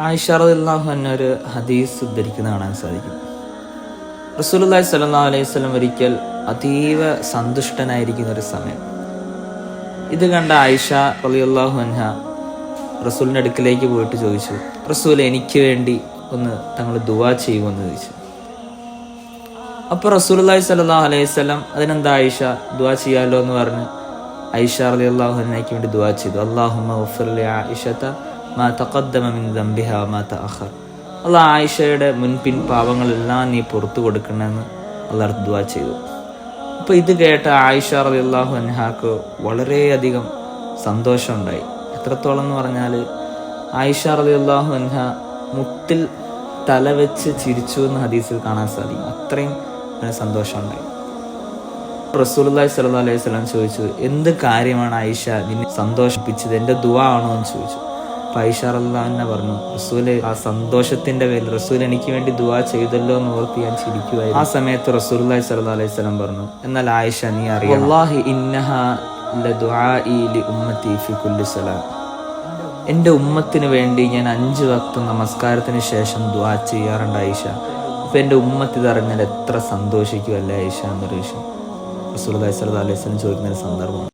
ആയിഷാറു എന്ന ഒരു ഹദീസ് ഉദ്ധരിക്കുന്ന കാണാൻ സാധിക്കും. റസൂലുള്ളാഹി സ്വല്ലല്ലാഹു അലൈഹി സ്വലം ഒരിക്കൽ അതീവ സന്തുഷ്ടനായിരിക്കുന്ന ഒരു സമയം. ഇത് കണ്ട ആയിഷ റളിയല്ലാഹു അൻഹ റസൂലിന്റെ അടുക്കിലേക്ക് പോയിട്ട് ചോദിച്ചു റസൂൽ എനിക്ക് വേണ്ടി ഒന്ന് തങ്ങൾ ദുവാ ചെയ്യുമെന്ന് ചോദിച്ചു. അപ്പോൾ റസൂലുള്ളാഹി സല്ലാ അലൈഹി സ്വലം അതിനെന്താ ആയിഷ? ദുവാ ചെയ്യാലോ? എന്ന് പറഞ്ഞ് ഐഷ അൻഹയ്ക്ക് വേണ്ടി ദുവാ ചെയ്തു. ആയിഷത മാ തഖദ്ദമ മിൻ മാ തഅഖർ. അള്ളാഹ് ആയിഷയുടെ മുൻപിൻ പാവങ്ങളെല്ലാം നീ പുറത്തു കൊടുക്കണമെന്ന് അള്ളാഹ് ദുവാ ചെയ്തു. അപ്പോൾ ഇത് കേട്ട ആയിഷ റളിയല്ലാഹു അൻഹാക്ക് വളരെയധികം സന്തോഷമുണ്ടായി. എത്രത്തോളം എന്ന് പറഞ്ഞാൽ ആയിഷ റളിയല്ലാഹു അൻഹ മുട്ടിൽ തല വെച്ച് ചിരിച്ചു എന്ന് ഹദീസിൽ കാണാൻ സാധിക്കും. അത്രയും അവന് സന്തോഷമുണ്ടായി റസൂലുള്ളാഹി സ്വല്ലല്ലാഹു അലൈഹി സ്വലാം ചോദിച്ചു എന്ത് കാര്യമാണ് ആയിഷ നിന്നെ സന്തോഷിപ്പിച്ചത്? എന്റെ ദുവ ആണോ? എന്ന് ചോദിച്ചു. അപ്പം ആയിഷ റളിയല്ലാഹു പറഞ്ഞു റസൂൽ ആ സന്തോഷത്തിന്റെ പേരിൽ റസൂൽ എനിക്ക് വേണ്ടി ദുവാ ചെയ്തല്ലോ എന്ന് ഓർത്ത് ഞാൻ ചിരിക്കുമായിരുന്നു ആ സമയത്ത് റസൂൽ റസൂലുള്ളാഹി സ്വല്ലല്ലാഹു അലൈഹി വസല്ലം പറഞ്ഞു എന്നാൽ ആയിഷ നീ അറിയാം ഇന്നഹ ഉമ്മത്തി ഫി കുല്ലി സലാം. എന്റെ ഉമ്മത്തിന് വേണ്ടി ഞാൻ അഞ്ച് വക്ത നമസ്കാരത്തിന് ശേഷം ദുആ ചെയ്യാറുണ്ട് ആയിഷ. അപ്പം എന്റെ ഉമ്മത്തിതറിഞ്ഞാൽ എത്ര സന്തോഷിക്കുമല്ലേ ആയിഷ എന്നൊരു വിഷയം. റസൂൽ അലൈഹി സ്വലം ചോദിക്കുന്ന ഒരു സന്ദർഭം